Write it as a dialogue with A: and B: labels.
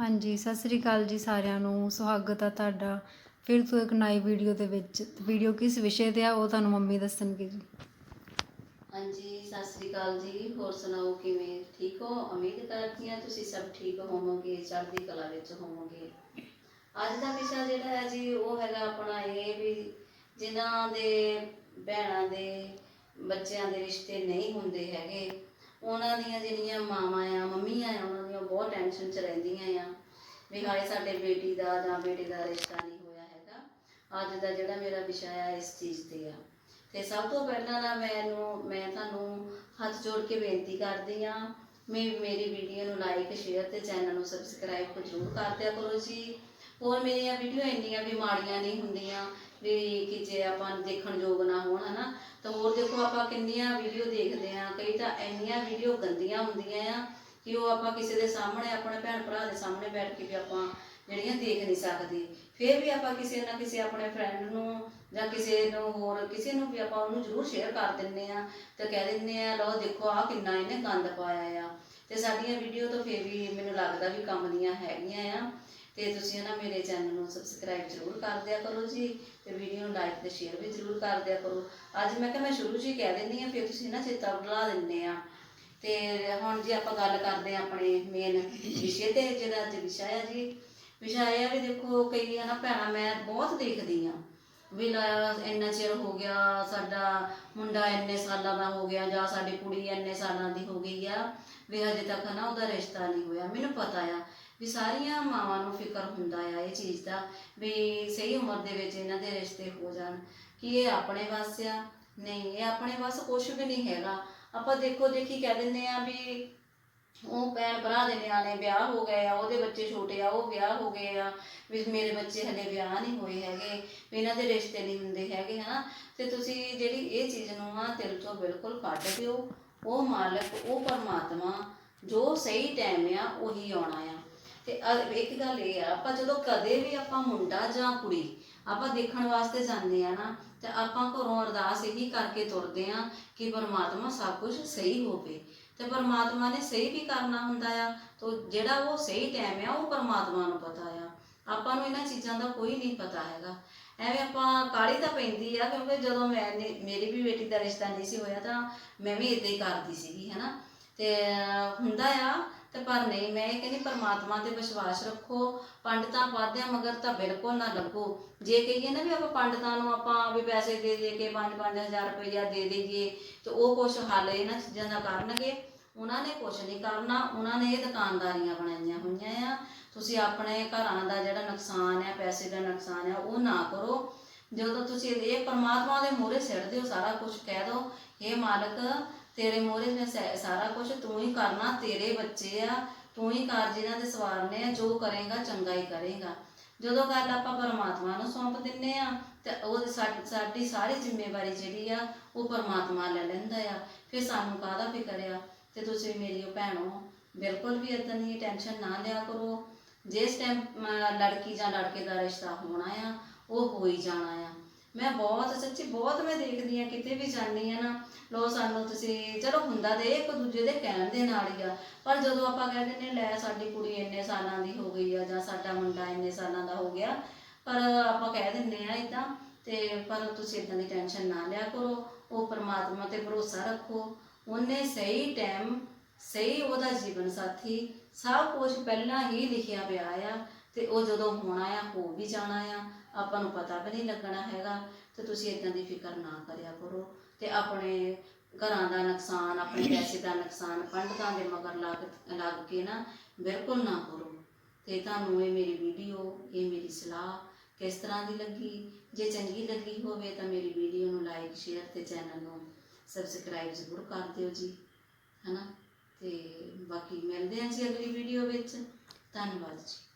A: ਹਾਂਜੀ, ਸਤਿ ਸ੍ਰੀ ਅਕਾਲ ਜੀ ਸਾਰਿਆਂ ਨੂੰ ਸੁਹਾਗਤ ਆ ਤੁਹਾਡਾ। ਫਿਰ ਤੋਂ ਇੱਕ ਨਈ ਵੀਡੀਓ ਦੇ ਵਿੱਚ। ਵੀਡੀਓ ਕਿਸ ਵਿਸ਼ੇ ਤੇ ਆ, ਉਹ ਤੁਹਾਨੂੰ ਮੰਮੀ ਦੱਸਣਗੇ ਜੀ।
B: ਹਾਂਜੀ, ਸਤਿ ਸ੍ਰੀ ਅਕਾਲ ਜੀ। ਹੋਰ ਸੁਣਾਓ, ਕਿਵੇਂ? ਠੀਕ ਹੋ? ਉਮੀਦ ਕਰਦੀ ਹਾਂ ਤੁਸੀਂ ਸਭ ਠੀਕ ਹੋਵੋਗੇ, ਚੜ੍ਹਦੀ ਕਲਾ ਵਿੱਚ ਹੋਵੋਗੇ। ਅੱਜ ਦਾ ਵਿਸ਼ਾ ਜਿਹੜਾ ਹੈ ਜੀ, ਉਹ ਹੈਗਾ ਆਪਣਾ ਇਹ ਵੀ ਜਿਨ੍ਹਾਂ ਦੇ ਭੈਣਾਂ ਦੇ ਬੱਚਿਆਂ ਦੇ ਰਿਸ਼ਤੇ ਨਹੀਂ ਹੁੰਦੇ ਹੈਗੇ ਉਹਨਾਂ ਦੀਆਂ ਜਿਹੜੀਆਂ ਮਾਵਾਂ ਆ, ਮੰਮੀਆਂ ਆ, ਉਹਨਾਂ ਦੀਆਂ ਬਹੁਤ ਟੈਨਸ਼ਨ 'ਚ ਰਹਿੰਦੀਆਂ ਆ ਵੀ ਹਾਏ ਸਾਡੇ ਬੇਟੀ ਦਾ ਜਾਂ ਬੇਟੇ ਦਾ ਰਿਸ਼ਤਾ ਨਹੀਂ ਹੋਇਆ ਹੈਗਾ। ਅੱਜ ਦਾ ਜਿਹੜਾ ਮੇਰਾ ਵਿਸ਼ਾ ਆ ਇਸ ਚੀਜ਼ ਤੇ ਆ। ਤੇ ਸਭ ਤੋਂ ਪਹਿਲਾਂ ਨਾ ਮੈਨੂੰ, ਮੈਂ ਤੁਹਾਨੂੰ ਹੱਥ ਜੋੜ ਕੇ ਬੇਨਤੀ ਕਰਦੀ ਆ ਮੈਂ ਮੇਰੀ ਵੀਡੀਓ ਨੂੰ ਲਾਈਕ ਸ਼ੇਅਰ ਤੇ ਚੈਨਲ ਨੂੰ ਸਬਸਕ੍ਰਾਈਬ ਜ਼ਰੂਰ ਕਰ ਦਿਆ ਕਰੋ ਜੀ। ਹੋਰ ਮੇਰੀਆਂ ਵੀਡੀਓ ਇੰਨੀਆਂ ਵੀ ਮਾੜੀਆਂ ਨਹੀਂ ਹੁੰਦੀਆਂ ਵੀ ਕਿ ਜੇ ਆਪਾਂ ਦੇਖਣ ਯੋਗ ਨਾ ਹੋਣ, ਹਨਾ? ਤਾਂ ਹੋਰ ਦੇਖੋ, ਆਪਾਂ ਕਿੰਨੀਆਂ ਵੀਡੀਓ ਦੇਖਦੇ ਆ ਕਈ ਤਾਂ ਇੰਨੀਆਂ ਵੀਡੀਓ ਗੰਦੀਆਂ ਹੁੰਦੀਆਂ ਆ ਕਿ ਉਹ ਆਪਾਂ ਕਿਸੇ ਦੇ ਸਾਹਮਣੇ, ਆਪਣੇ ਭੈਣ ਭਰਾ ਦੇ ਸਾਹਮਣੇ ਬੈਠ ਕੇ ਵੀ ਆਪਾਂ ਜਿਹੜੀਆਂ ਦੇਖ ਨਹੀਂ ਸਕਦੇ। ਫਿਰ ਵੀ ਆਪਾਂ ਕਿਸੇ ਨਾ ਕਿਸੇ ਆਪਣੇ ਫਰੈਂਡ ਨੂੰ ਜਾਂ ਕਿਸੇ ਨੂੰ ਹੋਰ, ਕਿਸੇ ਨੂੰ ਵੀ ਆਪਾਂ ਉਹਨੂੰ ਜ਼ਰੂਰ ਸ਼ੇਅਰ ਕਰ ਦਿੰਨੇ ਆ ਤੇ ਕਹਿ ਦਿੰਨੇ ਆ ਲਓ ਦੇਖੋ ਆ ਕਿੰਨਾ ਇਹਨੇ ਗੰਦ ਪਾਇਆ ਆ। ਤੇ ਸਾਡੀਆਂ ਵੀਡੀਓ ਤਾਂ ਫਿਰ ਵੀ ਮੈਨੂੰ ਲੱਗਦਾ ਵੀ ਕੰਮ ਦੀਆਂ ਹੈਗੀਆਂ ਆ। ਤੇ ਤੁਸੀਂ ਨਾ ਮੇਰੇ ਚੈਨਲ ਨੂੰ ਸਬਸਕ੍ਰਾਈਬ ਜ਼ਰੂਰ ਕਰ ਦਿਆ ਕਰੋ ਜੀ ਤੇ ਵੀਡੀਓ ਨੂੰ ਲਾਈਕ ਤੇ ਸ਼ੇਅਰ ਵੀ ਜ਼ਰੂਰ ਕਰ ਦਿਆ ਕਰੋ। ਅੱਜ ਮੈਂ ਕਿਹਾ ਮੈਂ ਸ਼ੁਰੂ 'ਚ ਕਹਿ ਦਿੰਦੀ ਆ ਫਿਰ ਤੁਸੀਂ ਨਾ ਚੇਤਾ ਬੁਲਾ ਦਿੰਦੇ ਆ। ਤੇ ਹੁਣ ਜੀ ਆਪਾਂ ਗੱਲ ਕਰਦੇ ਆ ਆਪਣੇ ਮੇਨ ਵਿਸ਼ੇ ਤੇ, ਜਿਹੜਾ ਅੱਜ ਵਿਸ਼ਾ ਆ ਜੀ। ਵਿਸ਼ਾ ਇਹ ਆ ਵੀ ਦੇਖੋ ਕਈ ਨਾ ਭੈਣਾਂ ਮੈਂ ਬਹੁਤ ਦੇਖਦੀ ਆ ਵੀ ਲੈ ਇੰਨਾ ਚਿਰ ਹੋ ਗਿਆ ਸਾਡਾ ਮੁੰਡਾ ਇੰਨੇ ਸਾਲਾਂ ਦਾ ਹੋ ਗਿਆ ਜਾਂ ਸਾਡੀ ਕੁੜੀ ਇੰਨੇ ਸਾਲਾਂ ਦੀ ਹੋ ਗਈ ਆ, ਵੀ ਹਜੇ ਤੱਕ ਨਾ ਉਹਦਾ ਰਿਸ਼ਤਾ ਨਹੀਂ ਹੋਇਆ। ਮੈਨੂੰ ਪਤਾ ਆ ਵੀ ਸਾਰੀਆਂ ਮਾਵਾਂ ਨੂੰ ਫਿਕਰ ਹੁੰਦਾ ਆ ਇਹ ਚੀਜ਼ ਦਾ, ਵੀ ਸਹੀ ਉਮਰ ਦੇ ਵਿੱਚ ਇਹਨਾਂ ਦੇ ਰਿਸ਼ਤੇ ਹੋ ਜਾਣ। ਕਿ ਇਹ ਆਪਣੇ ਵਾਸ ਆ? ਨਹੀਂ, ਇਹ ਆਪਣੇ ਵੱਸ ਕੁਝ ਵੀ ਨਹੀਂ ਹੈਗਾ। ਆਪਾਂ ਦੇਖੋ ਦੇਖੀ ਕਹਿ ਦਿੰਦੇ ਆ ਵੀ ਉਹ ਭੈਣ ਭਰਾ ਦੇ ਨਿਆਣੇ ਵਿਆਹ ਹੋ ਗਏ ਆ, ਉਹਦੇ ਬੱਚੇ ਛੋਟੇ ਆ, ਉਹ ਵਿਆਹ ਹੋ ਗਏ ਆ। ਵੀ ਮੇਰੇ ਬੱਚੇ ਹਲੇ ਵਿਆਹ ਨਹੀਂ ਹੋਏ ਹੈਗੇ, ਵੀ ਇਹਨਾਂ ਦੇ ਰਿਸ਼ਤੇ ਨਹੀਂ ਹੁੰਦੇ ਹੈਗੇ, ਹਨਾ। ਤੇ ਤੁਸੀਂ ਜਿਹੜੀ ਇਹ ਚੀਜ਼ ਨੂੰ ਆ ਦਿਲ ਤੋਂ ਬਿਲਕੁਲ ਕੱਢ ਦਿਓ। ਉਹ ਮਾਲਕ, ਉਹ ਪਰਮਾਤਮਾ ਜੋ ਸਹੀ ਟਾਈਮ ਆ, ਉਹੀ ਆਉਣਾ ਆ। ਤੇ ਇੱਕ ਗੱਲ ਇਹ ਆ, ਆਪਾਂ ਜਦੋਂ ਕਦੇ ਵੀ ਆਪਾਂ ਮੁੰਡਾ ਜਾਂ ਕੁੜੀ ਆਪਾਂ ਦੇਖਣ ਵਾਸਤੇ ਜਾਂਦੇ ਆ ਨਾ, ਤੇ ਆਪਾਂ ਘਰੋਂ ਅਰਦਾਸ ਇਹੀ ਕਰਕੇ ਤੁਰਦੇ ਆ ਕਿ ਪਰਮਾਤਮਾ ਸਭ ਕੁਝ ਸਹੀ ਹੋਵੇ। ਤੇ ਪਰਮਾਤਮਾ ਨੇ ਸਹੀ ਵੀ ਕਰਨਾ ਹੁੰਦਾ ਆ, ਤੋ ਜਿਹੜਾ ਉਹ ਸਹੀ ਟਾਈਮ ਆ, ਉਹ ਪਰਮਾਤਮਾ ਨੂੰ ਪਤਾ ਆ। ਆਪਾਂ ਨੂੰ ਇਹਨਾਂ ਚੀਜ਼ਾਂ ਦਾ ਕੋਈ ਨਹੀਂ ਪਤਾ ਹੈਗਾ। ਐਵੇਂ ਆਪਾਂ ਕਾਲੀ ਤਾਂ ਪੈਂਦੀ ਆ, ਕਿਉਂਕਿ ਜਦੋਂ ਮੈਂ ਮੇਰੀ ਵੀ ਬੇਟੀ ਦਾ ਰਿਸ਼ਤਾ ਨਹੀਂ ਸੀ ਹੋਇਆ ਤਾਂ ਮੈਂ ਵੀ ਇਦਾਂ ਹੀ ਕਰਦੀ ਸੀਗੀ, ਹੈਨਾ। ਤੇ ਹੁੰਦਾ ਆ, ਤੇ ਪਰ ਨਹੀਂ, ਮੈਂ ਇਹ ਕਹਿੰਦੀ ਪਰਮਾਤਮਾ ਤੇ ਵਿਸ਼ਵਾਸ ਰੱਖੋ, ਪੰਡਤਾਂ ਪਾਦਿਆਂ ਮਗਰ ਤਾਂ ਬਿਲਕੁਲ ਨਾ ਲੱਗੋ। ਜੇ ਕਹੀਏ ਨਾ ਵੀ ਆਪਾਂ ਪੰਡਤਾਂ ਨੂੰ ਆਪਾਂ ਵੀ ਪੈਸੇ ਦੇ ਦੇ ਕੇ 5-5000 ਰੁਪਇਆ ਦੇ ਦੇਈਏ, ਤੇ ਉਹ ਕੁਝ ਹੱਲ ਇਹਨਾਂ ਚੀਜ਼ਾਂ ਦਾ ਕਰਨਗੇ ਉਹਨਾਂ ਨੇ ਕੁਝ ਨਹੀਂ ਕਰਨਾ, ਉਹਨਾਂ ਨੇ ਇਹ ਦੁਕਾਨਦਾਰੀਆਂ ਬਣਾਈਆਂ ਹੋਈਆਂ ਆ। ਤੁਸੀਂ ਆਪਣੇ ਘਰਾਂ ਦਾ ਜਿਹੜਾ ਨੁਕਸਾਨ ਹੈ ਪੈਸੇ ਦਾ ਨੁਕਸਾਨ ਹੈ ਉਹ ਨਾ ਕਰੋ। ਜਦੋਂ ਤੁਸੀਂ ਇਹ ਪਰਮਾਤਮਾ ਦੇ ਮੂਹਰੇ ਸਿੱਟ ਦਿਓ, ਸਾਰਾ ਕੁਝ ਕਹਿ ਦਿਓ ਇਹ ਮਾਲਕ, ਤੇਰੇ ਮੂਹਰੇ ਮੈਂ ਸਾਰਾ ਕੁਝ ਤੂੰ ਹੀ ਕਰਨਾ, ਤੇਰੇ ਬੱਚੇ ਆ, ਤੂੰ ਹੀ ਕਰ ਜਿਨ੍ਹਾਂ ਦੇ ਸਵਾਰਨੇ ਆ, ਜੋ ਕਰੇਗਾ, ਚੰਗਾ ਹੀ ਕਰੇਗਾ। ਜਦੋਂ ਗੱਲ ਆਪਾਂ ਪਰਮਾਤਮਾ ਨੂੰ ਸੌਂਪ ਦਿੰਨੇ ਆ, ਤੇ ਉਹ ਸਾਡੀ ਸਾਡੀ ਸਾਰੀ ਜ਼ਿੰਮੇਵਾਰੀ ਜਿਹੜੀ ਆ, ਉਹ ਪਰਮਾਤਮਾ ਲੈ ਲੈਂਦਾ ਆ। ਫਿਰ ਸਾਨੂੰ ਕਾਹਦਾ ਫਿਕਰ ਆ? ਤੇ ਤੁਸੀਂ ਮੇਰੀ ਉਹ ਭੈਣੋ, ਬਿਲਕੁਲ ਵੀ ਇਦਾਂ ਦੀ ਟੈਨਸ਼ਨ ਨਾ ਲਿਆ ਕਰੋ। ਜਿਸ ਟਾਈਮ ਲੜਕੀ ਜਾਂ ਲੜਕੇ ਦਾ ਰਿਸ਼ਤਾ ਹੋਣਾ ਆ, ਉਹ ਹੋ ਹੀ ਜਾਣਾ ਆ। ਮੈਂ ਬਹੁਤ, ਸੱਚੀ ਬਹੁਤ ਮੈਂ ਦੇਖਦੀ ਆ, ਕਿਤੇ ਵੀ ਜਾਂਦੀ ਆ ਨਾ ਲੋ ਸਾਨੂੰ ਤੁਸੀਂ, ਚਲੋ ਹੁੰਦਾ ਤੇ ਇੱਕ ਦੂਜੇ ਦੇ ਕਹਿਣ ਦੇ ਨਾਲ ਹੀ ਆ, ਪਰ ਜਦੋਂ ਆਪਾਂ ਕਹਿ ਦਿੰਦੇ ਲੈ ਸਾਡੀ ਕੁੜੀ ਇੰਨੇ ਸਾਲਾਂ ਦੀ ਹੋ ਗਈ ਆ, ਜਾਂ ਸਾਡਾ ਮੁੰਡਾ ਇੰਨੇ ਸਾਲਾਂ ਦਾ ਹੋ ਗਿਆ, ਪਰ ਆਪਾਂ ਕਹਿ ਦਿੰਦੇ ਆ ਇਦਾਂ ਤੇ ਪਰ ਤੁਸੀਂ ਇਦਾਂ ਦੀ ਟੈਨਸ਼ਨ ਨਾ ਲਿਆ ਕਰੋ, ਉਹ ਪਰਮਾਤਮਾ ਤੇ ਭਰੋਸਾ ਰੱਖੋ। ਉਹਨੇ ਸਹੀ ਟਾਈਮ ਸਹੀ ਉਹਦਾ ਜੀਵਨ ਸਾਥੀ, ਸਭ ਕੁਝ ਪਹਿਲਾਂ ਹੀ ਲਿਖਿਆ ਪਿਆ ਆ ਤੇ ਉਹ ਜਦੋਂ ਹੋਣਾ ਆ ਹੋ ਵੀ ਜਾਣਾ ਆ, ਆਪਾਂ ਨੂੰ ਪਤਾ ਵੀ ਨਹੀਂ ਲੱਗਣਾ ਹੈਗਾ ਤੇ ਤੁਸੀਂ ਇਦਾਂ ਦੀ ਫਿਕਰ ਨਾ ਕਰਿਆ ਕਰੋ ਤੇ ਆਪਣੇ ਘਰਾਂ ਦਾ ਨੁਕਸਾਨ, ਆਪਣੇ ਪੈਸੇ ਦਾ ਨੁਕਸਾਨ, ਪੰਡਤਾਂ ਦੇ ਮਗਰ ਲੱਗ ਲੱਗ ਕੇ ਨਾ ਬਿਲਕੁਲ ਨਾ ਕਰੋ। ਤੇ ਤੁਹਾਨੂੰ ਇਹ ਮੇਰੀ ਵੀਡੀਓ ਇਹ ਮੇਰੀ ਸਲਾਹ ਕਿਸ ਤਰ੍ਹਾਂ ਦੀ ਲੱਗੀ? ਜੇ ਚੰਗੀ ਲੱਗੀ ਹੋਵੇ ਤਾਂ ਮੇਰੀ ਵੀਡੀਓ ਨੂੰ ਲਾਈਕ ਸ਼ੇਅਰ ਤੇ ਚੈਨਲ ਨੂੰ ਸਬਸਕ੍ਰਾਈਬ ਜ਼ਰੂਰ ਕਰ ਦਿਓ ਜੀ, ਹਨਾ? ਤੇ ਬਾਕੀ ਮਿਲਦੇ ਹਾਂ ਜੀ ਅਗਲੀ ਵੀਡੀਓ ਵਿੱਚ। ਧੰਨਵਾਦ ਜੀ।